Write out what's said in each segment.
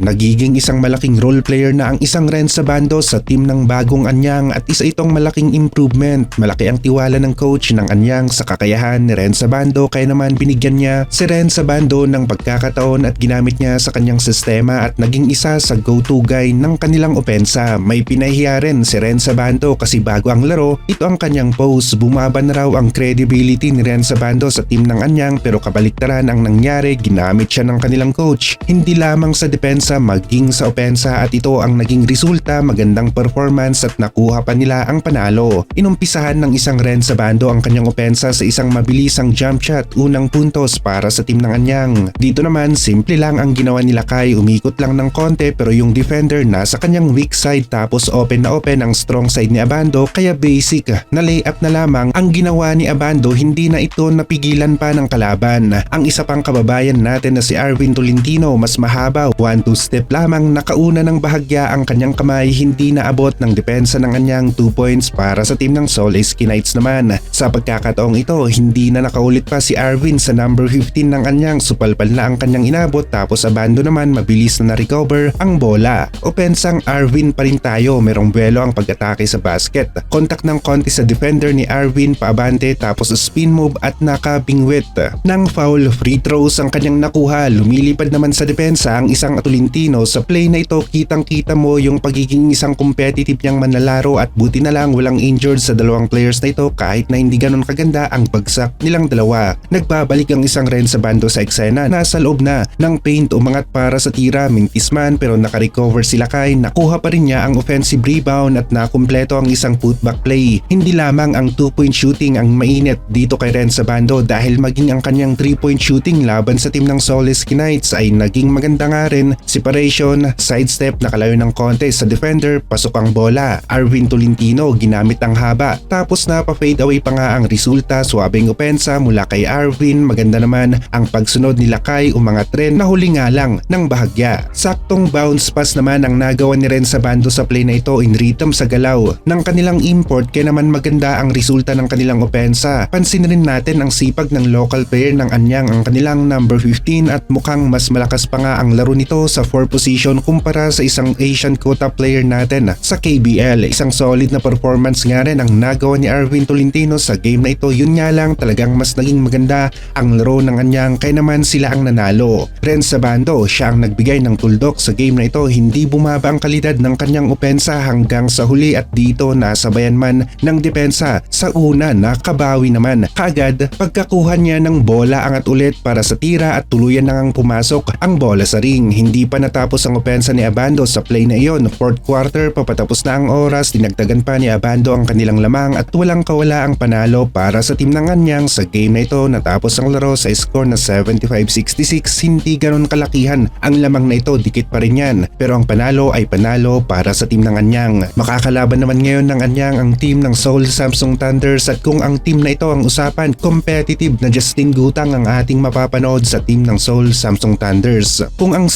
nagiging isang malaking role player na ang isang Ren sa bando sa team ng bagong Anyang at isa itong malaking improvement. Malaki ang tiwala ng coach ng Anyang sa kakayahan ni Ren sa bando kaya naman binigyan niya si Ren sa bando ng pagkakataon at ginamit niya sa kanyang sistema at naging isa sa go-to guy ng kanilang opensa. May pinahiya rin si Ren sa bando kasi bago ang laro, ito ang kanyang pose. Bumaba na raw ang credibility ni Ren sa bando sa team ng Anyang pero kabaliktaran ang nangyari, ginamit siya ng kanilang coach. Hindi lamang sa depensa maging sa opensa at ito ang naging resulta magandang performance at nakuha pa nila ang panalo. Inumpisahan ng isang Ren sa bando ang kanyang opensa sa isang mabilisang jump shot unang puntos para sa team ng Anyang. Dito naman simple lang ang ginawa nila Kai umikot lang ng konti pero yung defender nasa kanyang weak side tapos open na open ang strong side ni Abando kaya basic na layup na lamang ang ginawa ni Abando hindi na ito napigilan pa ng kalaban. Ang isa pang kababayan natin na si Arvin Tolentino mas mahaba 1-2 step lamang nakauna ng bahagya ang kanyang kamay hindi naabot ng depensa ng kanyang 2 points para sa team ng Seoul SK Knights naman. Sa pagkakataong ito hindi na nakaulit pa si Arvin sa number 15 ng kanyang supalpal na ang kanyang inabot tapos Abando naman mabilis na na-recover ang bola. Opensang Arvin pa rin tayo merong buwelo ang pag-atake sa basket. Kontak ng konti sa defender ni Arvin paabante tapos spin move at nakabingwit. Nang foul free throws ang kanyang nakuha lumilipad naman sa depensa ang isang Atulintino sa play na ito kitang kita mo yung pagiging isang competitive niyang manlalaro at buti na lang walang injured sa dalawang players na ito kahit na hindi ganun kaganda ang bagsak nilang dalawa. Nagbabalik ang isang ren sa bando sa eksena nasa loob na ng paint umangat para sa tira mintis man pero nakarecover sila kay nakuha pa rin niya ang offensive rebound at nakumpleto ang isang putback play. Hindi lamang ang 2-point shooting ang mainit dito kay Ren sa bando dahil maging ang kanyang 3-point shooting laban sa team ng Solis Knights ay naging maganda nga rin. Separation, sidestep nakalayo ng konti sa defender, pasok ang bola. Arvin Tolentino ginamit ang haba. Tapos napa-fade away pa nga ang resulta, swabing opensa mula kay Arvin. Maganda naman ang pagsunod ni Lakay umangat rin na huli nga lang ng bahagya. Saktong bounce pass naman ang nagawa ni Ren sa bando sa play na ito in rhythm sa galaw ng kanilang import kaya naman maganda ang resulta ng kanilang opensa. Pansin rin natin ang sipag ng local player ng Anyang ang kanilang number 15 at mukhang mas malakas pa nga ang laro nito sa 4 position kumpara sa isang Asian quota player natin sa KBL. Isang solid na performance nga rin ang nagawa ni Arvin Tolentino sa game na ito. Yun nga lang talagang mas naging maganda ang laro ng Anyang kaya naman sila ang nanalo. Ren sa bando, siya ang nagbigay ng tuldok sa game na ito. Hindi bumaba ang kalidad ng kanyang opensa hanggang sa huli at dito nasabayan man ng depensa. Sa una nakabawi naman. Kagad pagkakuha niya ng bola angat ulit para sa tira at tuluyan na ngang pumasok ang bola sa ring. Hindi pa natapos ang opensa ni Abando sa play na iyon. Fourth quarter papatapos na ang oras, dinagdagan pa ni Abando ang kanilang lamang at walang kawala ang panalo para sa team ng Anyang sa game na ito natapos ang laro sa score na 75-66 hindi ganon kalakihan ang lamang na ito dikit pa rin yan pero ang panalo ay panalo para sa team ng Anyang. Makakalaban naman ngayon ng Anyang ang team ng Seoul Samsung Thunders at kung ang team na ito ang usapan competitive na Justin Gutang ang ating mapapanood sa team ng Seoul Samsung Thunders. Kung ang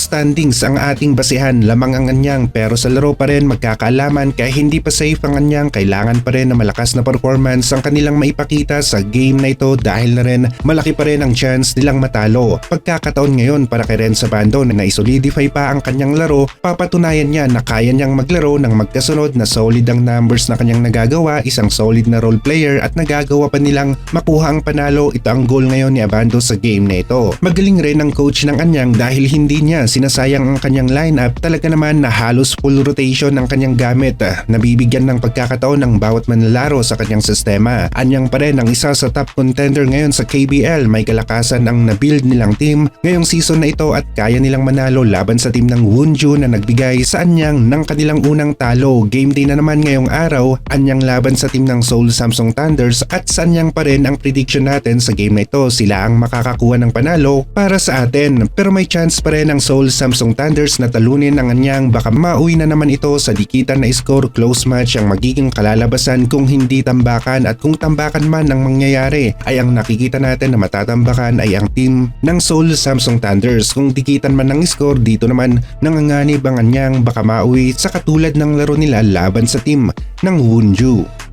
standings ang ating basihan lamang ang Anyang pero sa laro pa rin magkakaalaman kaya hindi pa safe ang Anyang kailangan pa rin na malakas na performance ang kanilang maipakita sa game na ito dahil na rin malaki pa rin ang chance nilang matalo. Pagkakataon ngayon para kay Ren Sabando na naisolidify pa ang kanyang laro, papatunayan niya na kaya niyang maglaro ng magkasunod na solid ang numbers na kanyang nagagawa, isang solid na role player at nagagawa pa nilang makuha ang panalo. Ito ang goal ngayon ni Abando sa game na ito. Magaling rin ang coach ng Anyang dahil hindi niya sinasayang ang kanyang lineup. Talaga naman na halos full rotation ang kanyang gamit. Nabibigyan ng pagkakataon ng bawat manlalaro sa kanyang sistema. Anyang pa rin ang isa sa top contender ngayon sa KBL. May kalakasan ang nabuild nilang team ngayong season na ito at kaya nilang manalo laban sa team ng Wonju na nagbigay sa Anyang ng kanilang unang talo. Game day na naman ngayong araw, Anyang laban sa team ng Seoul Samsung Thunders at sa Anyang pa rin ang prediction natin sa game na ito. Sila ang makakakuha ng panalo para sa atin. Pero may chance pa rin ang Seoul Samsung Thunders na talunin ang Anyang. Baka mauwi na naman ito sa dikitan na score close match ang magiging kalalabasan kung hindi tambakan at kung tambakan man ang mangyayari ay ang nakikita natin na matatambakan ay ang team ng Seoul Samsung Thunders. Kung dikitan man ng score dito naman nanganganib ang Anyang baka mauwi sa katulad ng laro nila laban sa team ng Wonju.